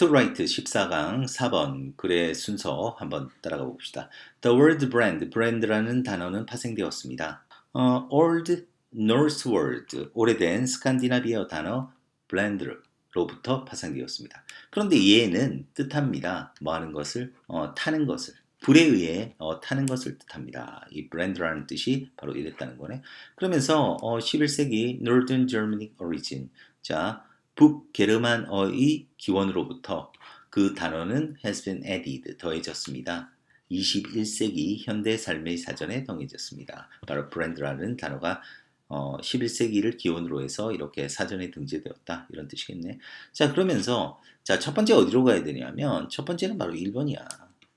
스토라이트 14강 4번 글의 순서 한번 따라가 봅시다. The word brand, 브랜드라는 단어는 파생되었습니다. 어, old Norse word, 오래된 스칸디나비아 단어 brand로부터 파생되었습니다. 그런데 얘는 뜻합니다. 뭐 하는 것을? 어, 타는 것을. 불에 의해 어, 타는 것을 뜻합니다. 이 brand라는 뜻이 바로 이랬다는 거네. 그러면서 어, 11세기 Northern Germanic origin. 자, 북게르만어의 기원으로부터 그 단어는 has been added, 더해졌습니다. 21세기 현대 삶의 사전에 더해졌습니다. 바로 brand라는 단어가 어, 11세기를 기원으로 해서 이렇게 사전에 등재되었다 이런 뜻이겠네. 자 그러면서 자 첫 번째 어디로 가야 되냐면 첫 번째는 바로 1번이야.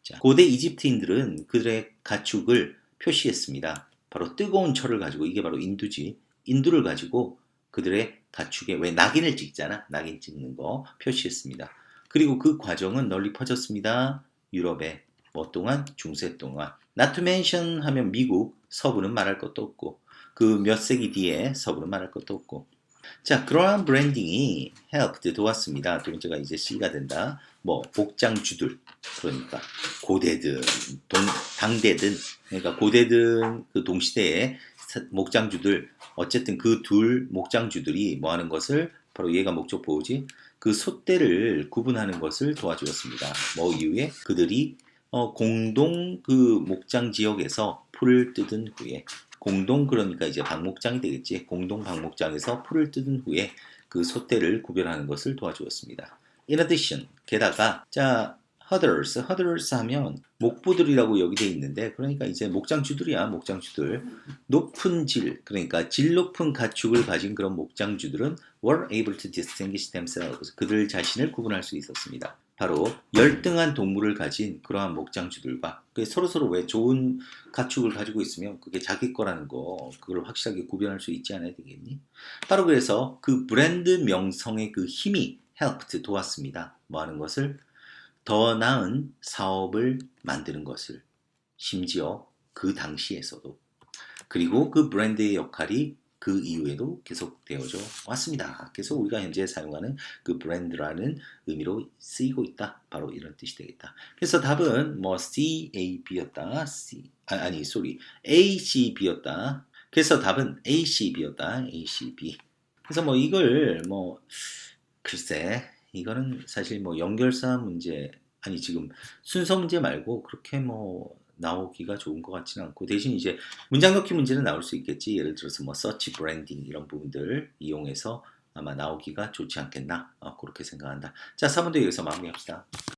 자 고대 이집트인들은 그들의 가축을 표시했습니다. 바로 뜨거운 철을 가지고 이게 바로 인두지. 인두를 가지고 그들의 가축에 왜 낙인을 찍잖아. 낙인 찍는 거 표시했습니다. 그리고 그 과정은 널리 퍼졌습니다. 유럽에 뭐 동안 중세 동안 mention 하면 미국 서부는 말할 것도 없고 그 몇 세기 뒤에 서부는 말할 것도 없고 자 그러한 브랜딩이 helped 도왔습니다. 두 번째가 이제 C가 된다. 뭐 목장주들 그러니까 고대든 동, 당대든 그러니까 고대든 그 동시대의 사- 목장주들 어쨌든 그 둘 목장주들이 뭐 하는 것을 바로 얘가 목적 보호지 그 소떼를 구분하는 것을 도와주었습니다. 뭐 이후에 그들이 어, 공동 그 목장 지역에서 풀을 뜯은 후에 공동 그러니까 이제 방목장이 되겠지. 공동 방목장에서 풀을 뜯은 후에 그 소떼를 구별하는 것을 도와주었습니다. In addition, 게다가 자 herders, herders 하면 목부들이라고 여기 돼 있는데 그러니까 이제 목장주들이야 목장주들 높은 질 그러니까 질 높은 가축을 가진 그런 목장주들은 were able to distinguish themselves 그들 자신을 구분할 수 있었습니다. 바로 열등한 동물을 가진 그러한 목장주들과 서로 서로 왜 좋은 가축을 가지고 있으면 그게 자기 거라는 거 그걸 확실하게 구별할 수 있지 않아야 되겠니? 바로 그래서 그 브랜드 명성의 그 힘이 helped 도왔습니다. 뭐 하는 것을 더 나은 사업을 만드는 것을 심지어 그 당시에서도 그리고 그 브랜드의 역할이 그 이후에도 계속 되어져 왔습니다. 그래서 우리가 현재 사용하는 그 브랜드라는 의미로 쓰이고 있다. 바로 이런 뜻이 되겠다. 그래서 답은 뭐 C, A, B였다. C 아, 아니 sorry A, C, B였다. 그래서 답은 A, C, B였다. A, C, B. 그래서 뭐 이걸 뭐 글쎄 이거는 사실 뭐 연결사 문제 아니 지금 순서 문제 말고 그렇게 뭐 나오기가 좋은 것 같지는 않고 대신 이제 문장 넣기 문제는 나올 수 있겠지. 예를 들어서 뭐 서치 브랜딩 이런 부분들 이용해서 아마 나오기가 좋지 않겠나? 어, 그렇게 생각한다. 자 3번도 여기서 마무리합시다